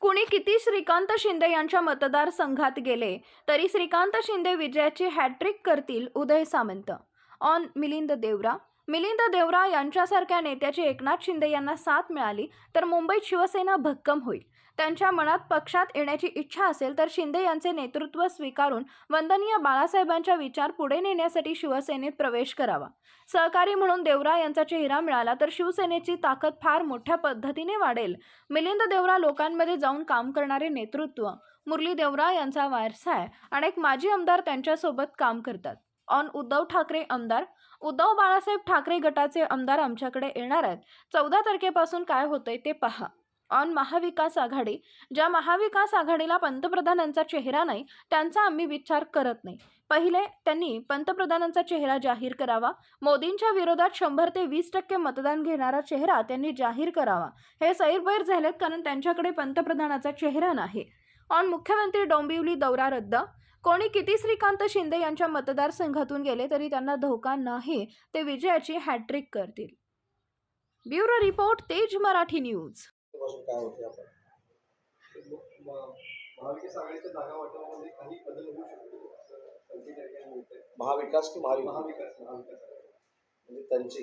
कुणी किती श्रीकांत शिंदे यांच्या मतदारसंघात गेले तरी श्रीकांत शिंदे विजयाची हॅट्रिक करतील उदय सामंत. ऑन मिलिंद देवरा. मिलिंद देवरा यांच्यासारख्या नेत्याची एकनाथ शिंदे यांना साथ मिळाली तर मुंबईत शिवसेना भक्कम होईल. त्यांच्या मनात पक्षात येण्याची इच्छा असेल तर शिंदे यांचे नेतृत्व स्वीकारून वंदनीय बाळासाहेबांचा विचार पुढे नेण्यासाठी शिवसेनेत प्रवेश करावा. सहकारी म्हणून देवरा यांचा चेहरा मिळाला तर शिवसेनेची ताकद फार मोठ्या पद्धतीने वाढेल. मिलिंद देवरा लोकांमध्ये जाऊन काम करणारे नेतृत्व मुरली देवरा यांचा वारसा आहे अनेक माजी आमदार त्यांच्यासोबत काम करतात. ऑन उद्धव ठाकरे आमदार उद्धव बाळासाहेब ठाकरे गटाचे आमदार आमच्याकडे येणार आहेत. चौदा तारखेपासून काय होतंय ते पहा. ऑन महाविकास आघाडी ज्या महाविकास आघाडीला पंतप्रधानांचा चेहरा नाही त्यांचा आम्ही विचार करत नाही. पहिले त्यांनी पंतप्रधानांचा चेहरा जाहीर करावा मोदींच्या विरोधात शंभर ते वीस टक्के मतदान घेणारा चेहरा त्यांनी जाहीर करावा. हे सैरबैर झालेत कारण त्यांच्याकडे पंतप्रधानाचा चेहरा नाही. ऑन मुख्यमंत्री डोंबिवली दौरा रद्द. कोणी किती श्रीकांत शिंदे यांच्या मतदारसंघातून गेले तरी त्यांना धोका नाही ते विजयाची हॅट्रिक करतील. ब्युरो रिपोर्ट तेज मराठी न्यूज. पासून काय होते आपण महाविकास आघाडीच्या जागा वाटपामध्ये काही बदल होऊ शकतो असं संधी त्या ठिकाणी मिळतंय. महाविकास की महाविकास. म्हणजे त्यांची.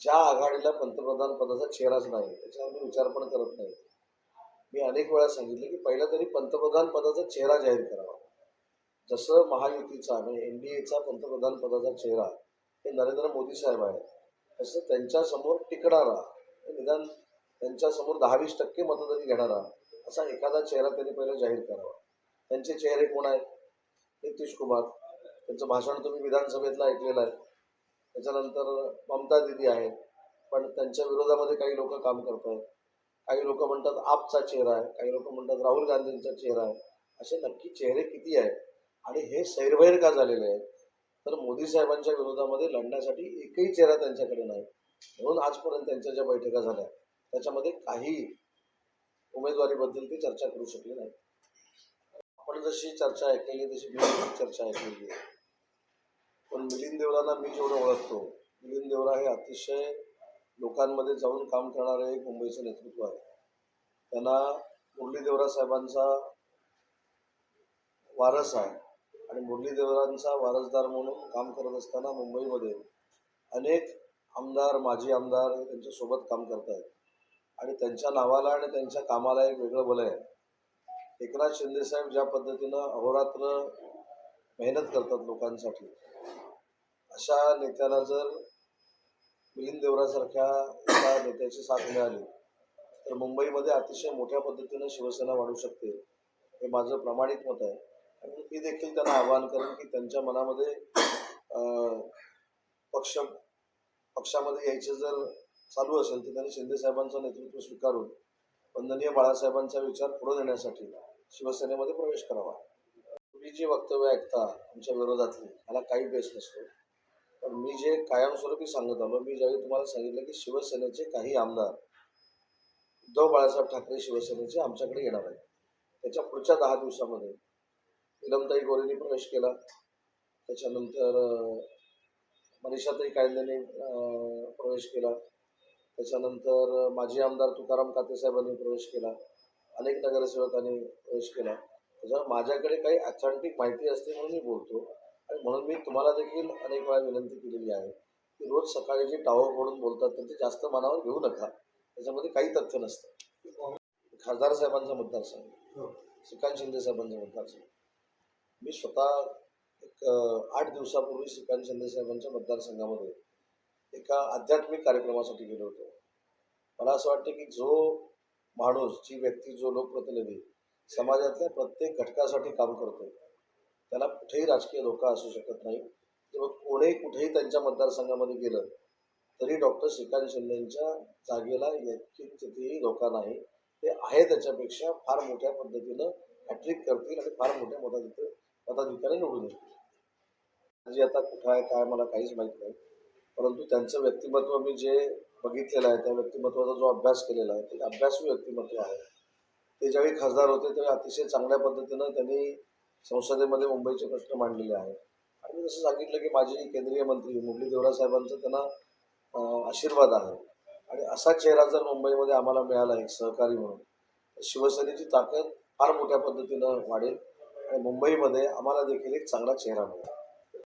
ज्या आघाडीला पंतप्रधान पदाचा चेहराच नाही त्याच्यावर मी विचार पण करत नाही मी अनेक वेळा सांगितलं की पहिला तरी पंतप्रधान पदाचा चेहरा जाहीर करावा जसं महायुतीचा म्हणजे एन डी एचा पंतप्रधान पदाचा चेहरा हे नरेंद्र मोदी साहेब आहे तसं त्यांच्यासमोर टिकणारा निदान त्यांच्यासमोर दहा वीस टक्के मतदारी घेणारा असा एखादा चेहरा त्यांनी पहिला जाहीर करावा. त्यांचे चेहरे कोण आहेत? नितीश कुमार. त्यांचं भाषण तुम्ही विधानसभेतला ऐकलेलं आहे. त्याच्यानंतर ममता दिदी आहे पण त्यांच्या विरोधामध्ये काही लोक काम करत आहेत काही लोक म्हणतात आपचा चेहरा आहे. काही लोक म्हणतात राहुल गांधींचा चेहरा आहे. असे नक्की चेहरे किती आहेत? आणि हे सैरभैर का झालेले आहेत? तर मोदी साहेबांच्या विरोधामध्ये लढण्यासाठी एकही चेहरा त्यांच्याकडे नाही. म्हणून आजपर्यंत त्यांच्या ज्या बैठका झाल्या त्याच्यामध्ये काही उमेदवारीबद्दल ते चर्चा करू शकले नाही आपण जशी चर्चा ऐकलेली आहे तशी मी चर्चा ऐकलेली आहे. पण मिलिंद देवरांना मी जेवढं ओळखतो मिलिंद देवरा हे अतिशय लोकांमध्ये जाऊन काम करणारे एक मुंबईचं नेतृत्व आहे. त्यांना मुरली देवरा साहेबांचा वारस आहे आणि मुरली देवरांचा वारसदार म्हणून काम करत असताना मुंबईमध्ये अनेक आमदार माजी आमदार त्यांच्यासोबत काम करत आहेत आणि त्यांच्या नावाला आणि त्यांच्या कामाला एक वेगळं बल आहे. एकनाथ शिंदेसाहेब ज्या पद्धतीनं अहोरात्र मेहनत करतात लोकांसाठी अशा नेत्याला जर मिलिंद देवरासारख्या एका नेत्याची साथ मिळाली तर मुंबईमध्ये अतिशय मोठ्या पद्धतीनं शिवसेना वाढू शकते हे माझं प्रामाणिक मत आहे. आणि मी देखील त्यांना आवाहन करेन की त्यांच्या मनामध्ये पक्ष पक्षामध्ये यायचे जर चालू असेल तर त्यांनी शिंदे साहेबांचं नेतृत्व स्वीकारून वंदनीय बाळासाहेबांचा विचार पुढे नेण्यासाठी शिवसेनेमध्ये प्रवेश करावा. तुम्ही जी वक्तव्य ऐकता आमच्या विरोधातली मला काही बेस नसतो. पण मी जे कायमस्वरूपी सांगत आलो मी ज्यावेळी तुम्हाला सांगितलं की शिवसेनेचे काही आमदार उद्धव बाळासाहेब ठाकरे शिवसेनेचे आमच्याकडे येणार आहेत. त्याच्या पुढच्या दहा दिवसामध्ये इलमताई गोरेंनी प्रवेश केला. त्याच्यानंतर देशातही कायद्याने प्रवेश केला. त्याच्यानंतर माजी आमदार तुकाराम कातेसाहेबांनी प्रवेश केला. अनेक नगरसेवकांनी प्रवेश केला. त्याच्यामुळे माझ्याकडे काही अथॉन्टिक माहिती असते म्हणून मी बोलतो. आणि म्हणून मी तुम्हाला देखील अनेक वेळा विनंती केलेली आहे की रोज सकाळी जे टावर फोडून बोलतात त्यांचे जास्त मनावर घेऊ नका. त्याच्यामध्ये काही तथ्य नसतं. खासदार साहेबांचा मतदारसंघ श्रीकांत शिंदे साहेबांचा मतदारसंघ मी स्वतः आठ दिवसापूर्वी श्रीकांत शिंदेसाहेबांच्या मतदारसंघामध्ये एका आध्यात्मिक कार्यक्रमासाठी गेलो होतो. मला असं वाटतं की जो माणूस जी व्यक्ती जो लोकप्रतिनिधी समाजातल्या प्रत्येक घटकासाठी काम करतो त्याला कुठेही राजकीय धोका असू शकत नाही. तेव्हा कोणीही कुठेही त्यांच्या मतदारसंघामध्ये गेलं तरी डॉक्टर श्रीकांत शिंदेच्या जागेला कितीही धोका नाही. ते आहे त्याच्यापेक्षा फार मोठ्या पद्धतीनं हॅट्रिक करतील आणि फार मोठ्या मताधिक मताधिकारी निवडून येतील. म्हणजे आता कुठं आहे काय मला काहीच माहीत नाही. परंतु त्यांचं व्यक्तिमत्व मी जे बघितलेलं आहे त्या व्यक्तिमत्वाचा जो अभ्यास केलेला आहे ते अभ्यासू व्यक्तिमत्व आहे. ते ज्यावेळी खासदार होते त्यावेळी अतिशय चांगल्या पद्धतीनं त्यांनी संसदेमध्ये मुंबईचे प्रश्न मांडलेले आहेत. आणि मी जसं सांगितलं की माझी केंद्रीय मंत्री मुरली देवरा साहेबांचं त्यांना आशीर्वाद आहे. आणि असा चेहरा जर मुंबईमध्ये आम्हाला मिळाला एक सहकारी म्हणून शिवसेनेची ताकद फार मोठ्या पद्धतीनं वाढेल. आणि मुंबईमध्ये आम्हाला देखील एक चांगला चेहरा मिळेल.